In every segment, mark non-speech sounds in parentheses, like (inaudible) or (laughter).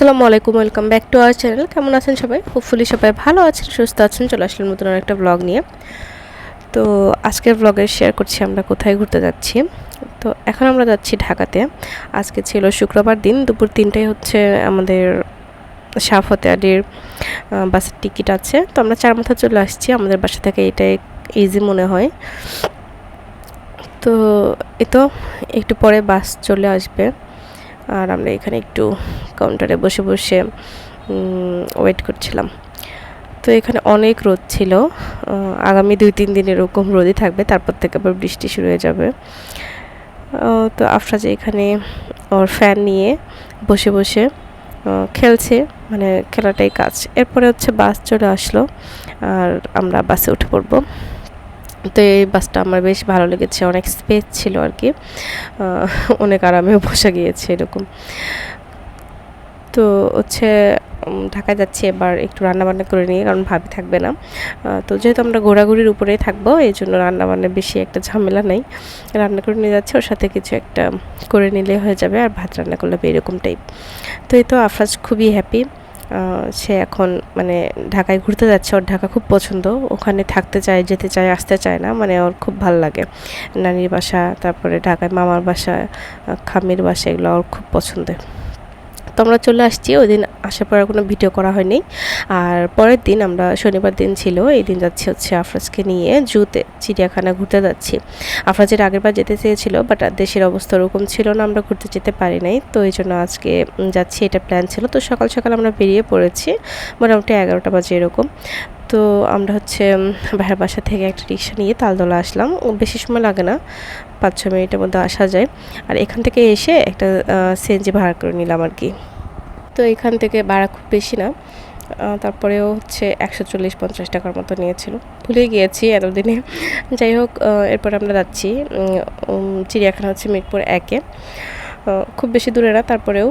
আসসালামু আলাইকুম, welcome back to our channel. কেমন আছেন সবাই? হোপফুলি সবাই ভালো আছেন, সুস্থ আছেন। চলে আসলেন নতুন একটা ব্লগ নিয়ে। তো আজকের ব্লগে শেয়ার করছি, আমরা কোথায় ঘুরতে যাচ্ছি। তো এখন আমরা যাচ্ছি ঢাকাতে। আজকে ছিল শুক্রবার দিন, দুপুর তিনটায় হচ্ছে আমাদের সাফতে আলির বাসের টিকিট আছে। তো আমরা চার মাথা চলে আসছি, আমাদের বাসা থেকে এটাই ইজি মনে হয়। তো এ তো একটু পরে বাস চলে আসবে। আর আমরা এখানে একটু কাউন্টারে বসে বসে ওয়েট করছিলাম। তো এখানে অনেক রোদ ছিল। আগামী দুই তিন দিন এরকম রোদই থাকবে, তারপর থেকে আবার বৃষ্টি শুরু হয়ে যাবে। তো আফরাজ এখানে ওর ফ্যান নিয়ে বসে বসে খেলছে মানে খেলাটাই কাজ। এরপরে হচ্ছে বাস চলে আসলো, আর আমরা বাসে উঠে পড়ব। তো এই বাসটা আমার বেশ ভালো লেগেছে, অনেক স্পেস ছিল আর কি। অনেক আরামে বসে গিয়েছে এরকম। তো হচ্ছে ঢাকায় যাচ্ছি এবার একটু রান্নাবান্না করে নিয়ে, কারণ ভাবি থাকবে না। তো যেহেতু আমরা ঘোরাঘুরির উপরেই থাকব, এই জন্য রান্নাবান্না বেশি একটা ঝামেলা নেই। রান্না করে নিয়ে যাচ্ছে, ওর সাথে কিছু একটা করে নিলে হয়ে যাবে, আর ভাত রান্না করলে এরকম টাইপ তো এই তো আফরাজ খুবই হ্যাপি সে এখন মানে ঢাকায় ঘুরতে যাচ্ছে, ওর ঢাকা খুব পছন্দ। ওখানে থাকতে চায়, যেতে চায়, আসতে চায় না মানে ওর খুব ভালো লাগে। নানির বাসা, তারপরে ঢাকায় মামার বাসা খামির বাসা, এগুলো ওর খুব পছন্দের। তো আমরা চলে আসছি। ওই দিন আসার পর কোনো ভিডিও করা হয়নি। আর পরের দিন আমরা শনিবার দিন ছিল, এই দিন যাচ্ছি হচ্ছে আফরাজকে নিয়ে জুতে চিড়িয়াখানা ঘুরতে যাচ্ছি। আফরাজের আগের বার যেতে চেয়েছিল বাট দেশের অবস্থা ওরকম ছিল না, আমরা ঘুরতে যেতে পারি নাই। তো এই জন্য আজকে যাচ্ছি, এটা প্ল্যান ছিল। তো সকাল সকাল আমরা বেরিয়ে পড়েছি, মোটামুটি এগারোটা বাজে এরকম। তো আমরা হচ্ছে ভাইয়ের বাসা থেকে একটা রিক্সা নিয়ে তালদোলা আসলাম। বেশি সময় লাগে না। পাঁচ ছ মিনিটের মধ্যে আসা যায়। আর এখান থেকে এসে একটা সিএনজি ভাড়া করে নিলাম আর কি। তো এখান থেকে ভাড়া খুব বেশি না। তারপরেও হচ্ছে একশো চল্লিশ পঞ্চাশ টাকার মতো নিয়েছিল। ভুলে গিয়েছি এতদিনে। (laughs) যাই হোক এরপর আমরা যাচ্ছি চিড়িয়াখানা হচ্ছে মিরপুর একে। খুব বেশি দূরে না, তারপরেও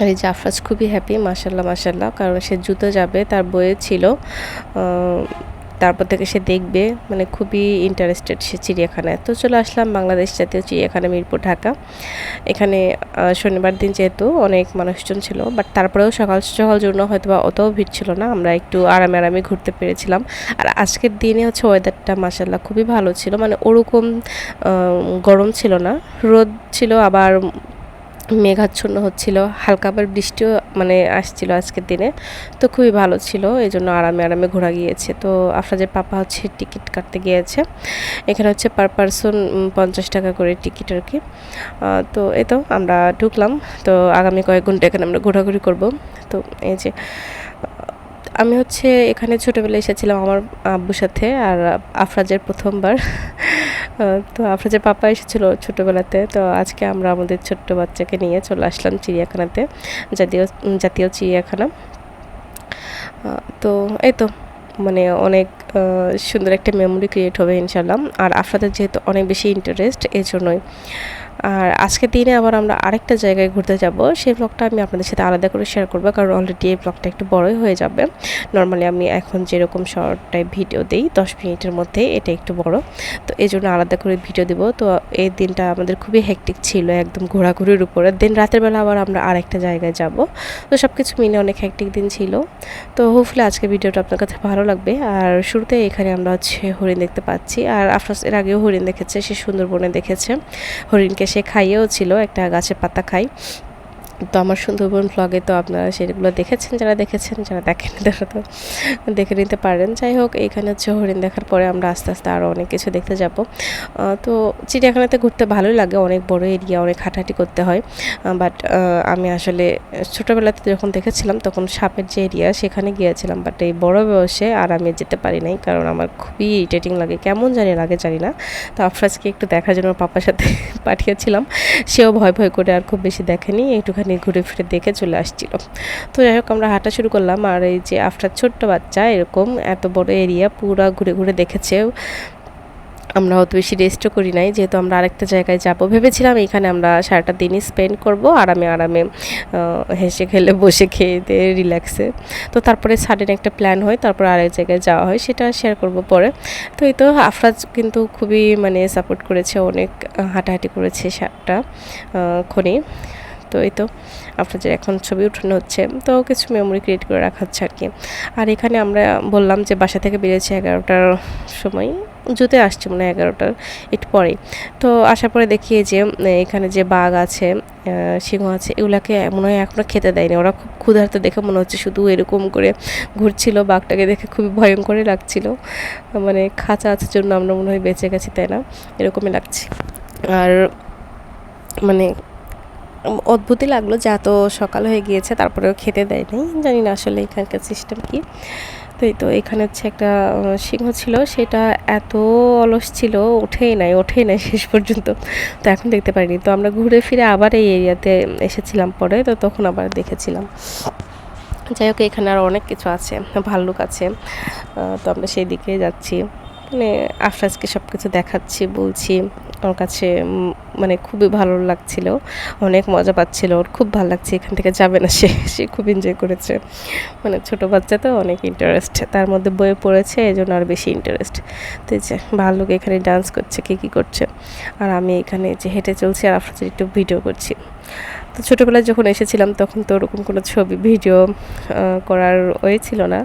আর এই জাফরাজ খুবই হ্যাপি মাসাল্লাহ মাসাল্লাহ কারণ সে জুতো যাবে, তার বইয়ে ছিল তারপর থেকে সে দেখবে মানে খুবই ইন্টারেস্টেড সে চিড়িয়াখানায়। তো চলে আসলাম বাংলাদেশ জাতীয় চিড়িয়াখানা মিরপুর, ঢাকা। এখানে শনিবার দিন যেহেতু অনেক মানুষজন ছিল বাট তারপরেও সকাল সকাল জন্য হয়তো বা অতও ভিড় ছিল না। আমরা একটু আরামে আরামে ঘুরতে পেরেছিলাম। আর আজকের দিনে হচ্ছে ওয়েদারটা মাসাল্লাহ খুবই ভালো ছিল। মানে ওরকম গরম ছিল না। রোদ ছিল, আবার মেঘাচ্ছন্ন হচ্ছিল, হালকা আবার বৃষ্টিও মানে আসছিল আজকের দিনে, তো খুবই ভালো ছিল এই জন্য আরামে আরামে ঘোরা গিয়েছে। তো আফরাজের পাপা হচ্ছে টিকিট কাটতে গিয়েছে, এখানে হচ্ছে পার পারসন পঞ্চাশ টাকা করে টিকিট আর কি। তো এই তো আমরা ঢুকলাম, তো আগামী কয়েক ঘণ্টা এখানে আমরা ঘোরাঘুরি করব। তো এই যে আমি হচ্ছে এখানে ছোটোবেলায় এসেছিলাম আমার আব্বুর সাথে, আর আফরাজের প্রথমবার। তো আফরাজের পাপা এসেছিল ছোটোবেলাতে, তো আজকে আমরা আমাদের ছোট্ট বাচ্চাকে নিয়ে চলে আসলাম চিড়িয়াখানাতে, জাতীয় জাতীয় চিড়িয়াখানা। তো এই তো মানে অনেক সুন্দর একটা মেমোরি ক্রিয়েট হবে ইনশাল্লাহ আর আপনাদের যেহেতু অনেক বেশি ইন্টারেস্ট এই জন্যই আর আজকের দিনে আবার আমরা আরেকটা জায়গায় ঘুরতে যাব। সেই ব্লগটা আমি আপনাদের সাথে আলাদা করে শেয়ার করব, কারণ অলরেডি এই ব্লগটা একটু বড়ই হয়ে যাবে। নর্মালি আমি এখন যেরকম শর্ট টাইপ ভিডিও দিই, দশ মিনিটের মধ্যে এটা একটু বড়। তো এই জন্য আলাদা করে ভিডিও দেব। তো এই দিনটা আমাদের খুবই হেকটিক ছিল, একদম ঘোরাঘুরির উপরে। দিন রাতের বেলা আবার আমরা আরেকটা জায়গায় যাব। তো সব কিছু মিলে অনেক হেকটিক দিন ছিল। তো হোপফুলি আজকে ভিডিওটা আপনার কাছে ভালো লাগবে। আর শুরুতে এখানে আমরা হচ্ছে হরিণ দেখতে পাচ্ছি। আর আফরাস এর আগেও হরিণ দেখেছে, সে সুন্দরবনে দেখেছে। হরিণকে খাইয়েও ছিল একটা গাছের পাতা খাই তো আমার সুন্দরবন ব্লগে তো আপনারা সেগুলো দেখেছেন, যারা দেখেছেন, যারা দেখেন তারা তো দেখে নিতে পারেন। যাই হোক, এখানে হচ্ছে হরিণ দেখার পরে আমরা আস্তে আস্তে আরও অনেক কিছু দেখতে যাব। তো চিড়িয়াখানাতে ঘুরতে ভালোই লাগে, অনেক বড় এরিয়া অনেক হাঁটাহাঁটি করতে হয়। বাট আমি আসলে ছোটোবেলাতে যখন দেখেছিলাম, তখন সাপের যে এরিয়া সেখানে গিয়েছিলাম। বাট এই বড় বয়সে আর আমি যেতে পারি নাই, কারণ আমার খুবই ইরিটেটিং লাগে। কেমন জানি লাগে, জানি না। তো আফরাজকে একটু দেখার জন্য পাপার সাথে (laughs) পাঠিয়েছিলাম। সেও ভয় ভয় করে আর খুব বেশি দেখেনি। একটুখানি ওখানে ঘুরে ফিরে দেখে চলে আসছিল। তো যাই হোক, আমরা হাঁটা শুরু করলাম। আর এই যে আফটার ছোট্ট বাচ্চা, এরকম এত বড় এরিয়া পুরা ঘুরে ঘুরে দেখেছে। আমরা অত বেশি রেস্টও করি নাই, যেহেতু আমরা আরেকটা জায়গায় যাব। ভেবেছিলাম এখানে আমরা সারাটা দিনই স্পেন্ড করব, আরামে আরামে হেসে খেলে, বসে খেয়ে দিয়ে রিল্যাক্সে তো তারপরে সাডেন একটা প্ল্যান হয়, তারপর আরেক জায়গায় যাওয়া হয়, সেটা শেয়ার করব পরে। তো এই তো আফরাজ কিন্তু খুবই মানে সাপোর্ট করেছে, অনেক হাঁটাহাঁটি করেছে সারটা খনি। তো এই তো আপনাদের এখন ছবি উঠানো হচ্ছে। তো কিছু মেমোরি ক্রিয়েট করে রাখা হচ্ছে আর কি। আর এখানে আমরা বললাম যে বাসা থেকে বেরিয়েছি এগারোটার সময়। জুতে আসছে মনে হয় এগারোটার একটু পরে তো আসার পরে দেখি যে এখানে যে বাঘ আছে সিংহ আছে, এগুলাকে মনে হয় এখনও খেতে দেয়নি। ওরা খুব ক্ষুধার্ত দেখে মনে হচ্ছে শুধু এরকম করে ঘুরছিল। বাঘটাকে দেখে খুবই ভয়ঙ্করই লাগছিল। মানে খাঁচা আছে জন্য আমরা মনে হয় বেঁচে গেছি, তাই না? এরকমই লাগছে। আর মানে অদ্ভুতই লাগল, যে এত সকাল হয়ে গিয়েছে, তারপরেও খেতে দেয় নাই জানি না আসলে এখানকার সিস্টেম কি। তো তো এখানে হচ্ছে একটা সিংহ ছিল, সেটা এত অলস ছিল, ওঠেই নাই ওঠেই নাই শেষ পর্যন্ত। তো এখন দেখতে পারিনি। তো আমরা ঘুরে ফিরে আবার এই এরিয়াতে এসেছিলাম পরে, তো তখন আবার দেখেছিলাম। যাই হোক, এখানে আর অনেক কিছু আছে, ভাল্লুক আছে। তো আমরা সেই দিকে যাচ্ছি। মানে আফরাজকে সব কিছু দেখাচ্ছি, বলছি। ওর কাছে মানে খুবই ভালো লাগছিল। অনেক মজা পাচ্ছিল। ওর খুব ভালো লাগছে। এখান থেকে যাবে না সে। সে খুব এনজয় করেছে। মানে ছোট বাচ্চা তো, অনেক ইন্টারেস্ট তার মধ্যে বইয়ে পড়েছে এই জন্য আর বেশি ইন্টারেস্ট তো যে, ভালো লোক এখানে ডান্স করছে, কে কী করছে? আর আমি এখানে যে হেঁটে চলছি, আর আপনাদের একটু ভিডিও করছি। তো ছোটোবেলায় যখন এসেছিলাম, তখন তো ওরকম কোনো ছবি, ভিডিও করার ওয়ে ছিল না।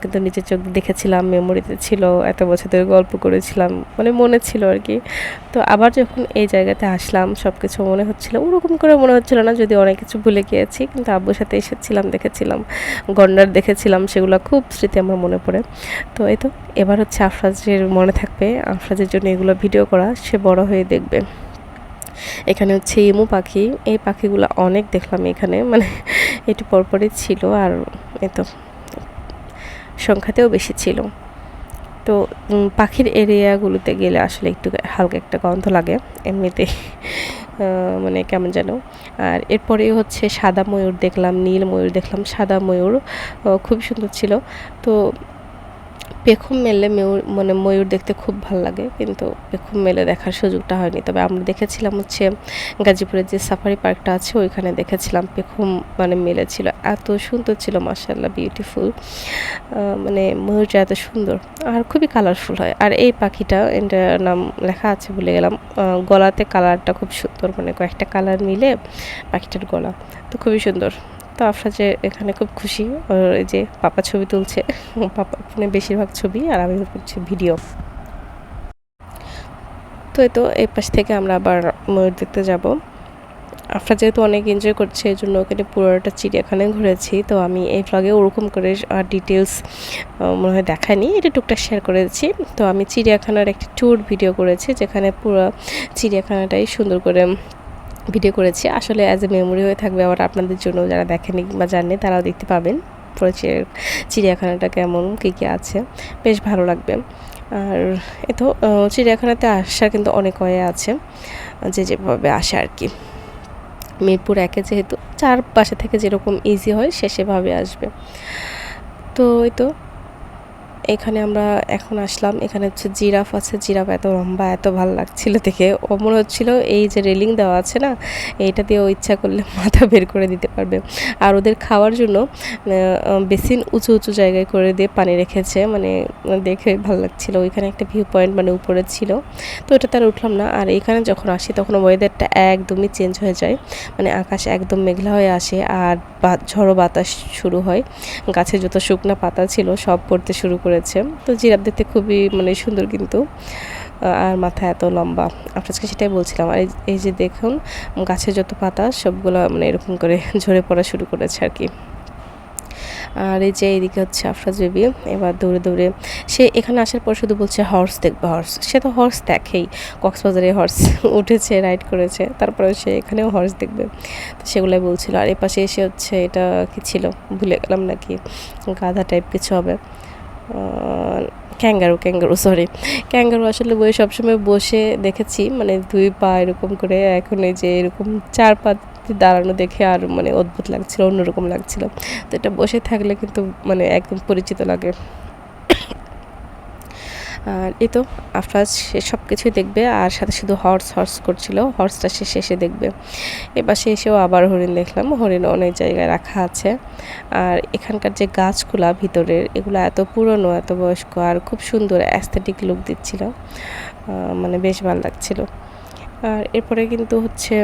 কিন্তু নিজের চোখ দেখেছিলাম মেমোরিতে ছিল, এত বছর ধরে গল্প করেছিলাম মানে মনে ছিল আর কি। তো আবার যখন এই জায়গাতে আসলাম সব কিছু মনে হচ্ছিল, ওরকম করে মনে হচ্ছিল না, যদি অনেক কিছু ভুলে গিয়েছি, কিন্তু আব্বুর সাথে এসেছিলাম, দেখেছিলাম, গন্ডার দেখেছিলাম, সেগুলো খুব স্মৃতি আমার মনে পড়ে। তো এই তো, এবার হচ্ছে আফরাজের মনে থাকবে, আফরাজের জন্য এগুলো ভিডিও করা, সে বড় হয়ে দেখবে। এখানে হচ্ছে ইমু পাখি। এই পাখিগুলো অনেক দেখলাম এখানে মানে একটু পরপরই ছিল আর এ তো সংখ্যাতেও বেশি ছিল। তো পাখির এরিয়াগুলোতে গেলে আসলে একটু হালকা একটা গন্ধ লাগে এমনিতে মানে কেমন যেন। আর এরপরে হচ্ছে সাদা ময়ূর দেখলাম, নীল ময়ূর দেখলাম, সাদা ময়ূর খুব সুন্দর ছিল। তো পেখম মেলে ময়ূর মানে ময়ূর দেখতে খুব ভালো লাগে, কিন্তু পেখম মেলে দেখার সুযোগটা হয়নি। তবে আমরা দেখেছিলাম হচ্ছে গাজীপুরের যে সাফারি পার্কটা আছে, ওইখানে দেখেছিলাম পেখম মানে মেলে ছিল এত সুন্দর ছিল মার্শাল্লাহ বিউটিফুল মানে ময়ূরটা এত সুন্দর। আর খুবই কালারফুল হয়। আর এই পাখিটা, এটার নাম লেখা আছে বলে গেলাম। গলাতে কালারটা খুব সুন্দর মানে কয়েকটা কালার মিলে পাখিটার গলা। তো খুবই সুন্দর। তো আফরাজে এখানে খুব খুশি। ওর যে পাপা ছবি তুলছে, পাপা ফোনে বেশিরভাগ ছবি আর আমি করছি ভিডিও। তো এই তো এই পাশ থেকে আমরা আবার ময়ূর দেখতে যাব। আফরা যেহেতু অনেক এনজয় করছে, এই জন্য ওখানে পুরোটা চিড়িয়াখানায় ঘুরেছি। তো আমি এই ভ্লগে ওরকম করে আর ডিটেলস মনে হয় দেখাইনি এটা টুকটাক শেয়ার করেছি। তো আমি চিড়িয়াখানার একটি ট্যুর ভিডিও করেছি, যেখানে পুরো চিড়িয়াখানাটাই সুন্দর করে ভিডিও করেছি। আসলে অ্যাজ এ মেমোরি হয়ে থাকবে আবার আপনাদের জন্য যারা দেখেনি বা জানেনি তারাও দেখতে পাবেন। পুরো চিড়িয়াখানাটা কেমন, কী কী আছে। বেশ ভালো লাগবে। আর এ তো চিড়িয়াখানাতে আসার কিন্তু অনেক ওয়ে আছে, যে যেভাবে আসে আর কি। মিরপুর একে যেহেতু চার পাশে থেকে যেরকম ইজি হয় সে সেভাবে আসবে। তো এই তো এখানে আমরা এখন আসলাম। এখানে হচ্ছে জিরাফ আছে। জিরাফ এত লম্বা, এত ভালো লাগছিল দেখে। ও মনে হচ্ছিল এই যে রেলিং দেওয়া আছে না এটা দিয়ে ও ইচ্ছা করলে (laughs) মাথা বের করে দিতে পারবে। আর ওদের খাওয়ার জন্য বেসিন উঁচু উঁচু জায়গায় করে দিয়ে পানি রেখেছে। মানে দেখে ভালো লাগছিল। ওইখানে একটা ভিউ পয়েন্ট মানে উপরে ছিল। তো ওটা তার উঠলাম না। আর এখানে যখন আসি, তখন ওয়েদারটা একদমই চেঞ্জ হয়ে যায়। মানে আকাশ একদম মেঘলা হয়ে আসে আর ঝড়ো বাতাস শুরু হয়। গাছে যত শুকনা পাতা ছিল, সব পড়তে শুরু করেছে। তো জিরাফ দেখতে খুবই মানে সুন্দর কিন্তু। আর মাথা এত লম্বা। আপনাকে সেটাই বলছিলাম। আর এই যে দেখুন গাছে যত পাতা, সবগুলো মানে এরকম করে (laughs) ঝরে পড়া শুরু করেছে আর কি। আর এই যে এইদিকে হচ্ছে আফরাজ বেবি। এবার দৌড়ে দৌড়ে সে এখানে আসার পর শুধু বলছে হর্স দেখবে হর্স সে তো হর্স দেখেই। কক্সবাজারে হর্স (laughs) উঠেছে রাইড করেছে। তারপরে সে এখানেও হর্স দেখবে। তো সেগুলোই বলছিল। আর এপাশে এসে হচ্ছে, এটা কি ছিল? ভুলে গেলাম নাকি? গাধা টাইপ কিছু হবে। ক্যাঙ্গারু ক্যাঙ্গারু সরি ক্যাঙ্গারু আসলে বই সবসময় বসে দেখেছি মানে দুই পা এরকম করে এখন এই যে এরকম চার পা দাঁড়ানো দেখে আর মানে অদ্ভুত লাগছিল, অন্যরকম লাগছিল। তো এটা বসে থাকলে কিন্তু মানে একদম পরিচিত লাগে। আর এই তো, আফরাজ সে সব কিছুই দেখবে আর সাথে শুধু হর্স হর্স করছিল। হর্সটা সে শেষে দেখবে। সে এসেও আবার হরিণ দেখলাম। হরিণ অনেক জায়গায় রাখা আছে। আর এখানকার যে গাছগুলা ভিতরের, এগুলো এত পুরনো, এত বয়স্ক আর খুব সুন্দর অ্যাস্থেটিক লুক দিচ্ছিল। মানে বেশ ভালো লাগছিল। আর এরপরে কিন্তু হচ্ছে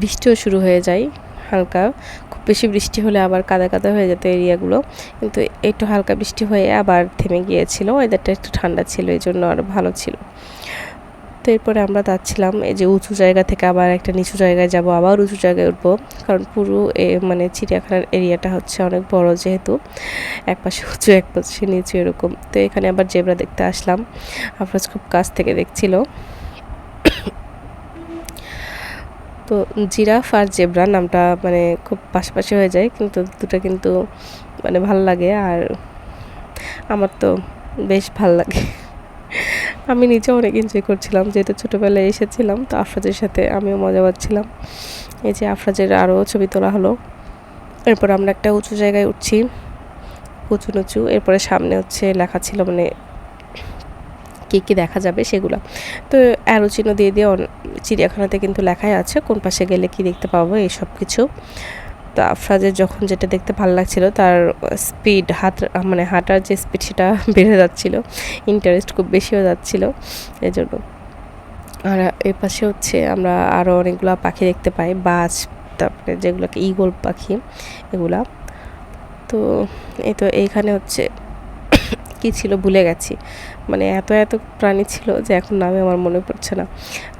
বৃষ্টিও শুরু হয়ে যায়। হালকা, খুব বেশি বৃষ্টি হলে আবার কাদা কাদা হয়ে যেত এরিয়াগুলো। কিন্তু একটু হালকা বৃষ্টি হয়ে আবার থেমে গিয়েছিল ওয়েদারটা একটু ঠান্ডা ছিল এই জন্য আরও ভালো ছিল। তো এরপরে আমরা যাচ্ছিলাম, এই যে উঁচু জায়গা থেকে আবার একটা নিচু জায়গায় যাব, আবার উঁচু জায়গায় উঠবো, কারণ পুরো এ মানে চিড়িয়াখানার এরিয়াটা হচ্ছে অনেক বড় যেহেতু এক পাশে উঁচু এক পাশে নিচু এরকম। তো এখানে আবার জেবরা দেখতে আসলাম, আফরাজ খুব কাছ থেকে দেখছিল। তো জিরাফ আর জেব্রা নামটা মানে খুব পাশাপাশি হয়ে যায়, কিন্তু দুটো কিন্তু মানে ভালো লাগে আর আমার তো বেশ ভালো লাগে। আমি নিজে অনেক এনজয় করছিলাম, যেহেতু ছোটোবেলায় এসেছিলাম, তো আফরাজের সাথে আমিও মজা পাচ্ছিলাম। এই যে আফরাজের আরও ছবি তোলা হলো, এরপর আমরা একটা উঁচু জায়গায় উঠছি উঁচু নুচু এরপরে সামনে হচ্ছে লেখা ছিল মানে কী কী দেখা যাবে সেগুলো। তো অ্যারো চিহ্ন দিয়ে দিয়ে চিড়িয়াখানাতে কিন্তু লেখাই আছে, কোন পাশে গেলে কি দেখতে পাবো এই সব কিছু। তো আফরাজের যখন যেটা দেখতে ভালো লাগছিল, তার স্পিড হাত মানে হাঁটার যে স্পিড সেটা (laughs) বেড়ে যাচ্ছিল ইন্টারেস্ট খুব বেশিও যাচ্ছিল জন্য আর এ পাশে হচ্ছে আমরা আরও অনেকগুলো পাখি দেখতে পাই, বাজ, তারপরে যেগুলোকে ইগল পাখি, এগুলা। তো এই তো এইখানে হচ্ছে কি ছিল ভুলে গেছি। মানে এত এত প্রাণী ছিল যে এখন নামে আমার মনে পড়ছে না।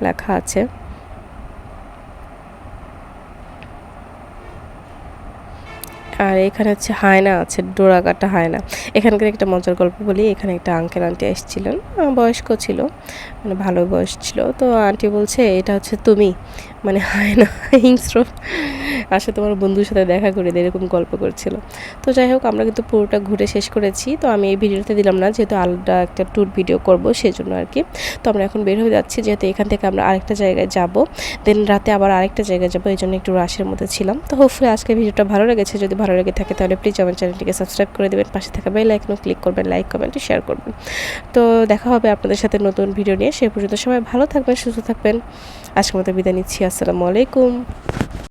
লেখা আছে। আর এখানে হচ্ছে হায়না আছে ডোরা কাটা হায়না। এখানকার একটা মজার গল্প বলি, এখানে একটা আঙ্কেল আন্টি এসেছিলেন। বয়স্ক ছিল মানে ভালো বয়স ছিল। তো আন্টি বলছে, এটা হচ্ছে তুমি। মানে হায়না, হিংস্র। আসে তোমার বন্ধুর সাথে দেখা করে এরকম গল্প করছিল। তো যাই হোক, আমরা কিন্তু পুরোটা ঘুরে শেষ করেছি। তো আমি এই ভিডিওতে দিলাম না, যেহেতু আলাদা একটা ট্যুর ভিডিও করব সেই জন্য আর কি। তো আমরা এখন বের হয়ে যাচ্ছি, যেহেতু এখান থেকে আমরা আরেকটা জায়গায় যাব। দেন রাতে আবার আরেকটা জায়গায় যাব, এই জন্য একটু রাশের মধ্যে ছিলাম। তো হোপফুলি আজকে ভিডিওটা ভালো লেগেছে। যদি ভালো লেগে থাকে তাহলে প্লিজ আমার চ্যানেলটিকে সাবস্ক্রাইব করে দেবেন। পাশে থাকা বেল আইকনও ক্লিক করবেন লাইক কমেন্ট শেয়ার করবেন। তো দেখা হবে আপনাদের সাথে নতুন ভিডিও নিয়ে। সে পর্যন্ত সবাই ভালো থাকবেন, সুস্থ থাকবেন। আজকের মতো বিদায় নিচ্ছি। আসসালামু আলাইকুম।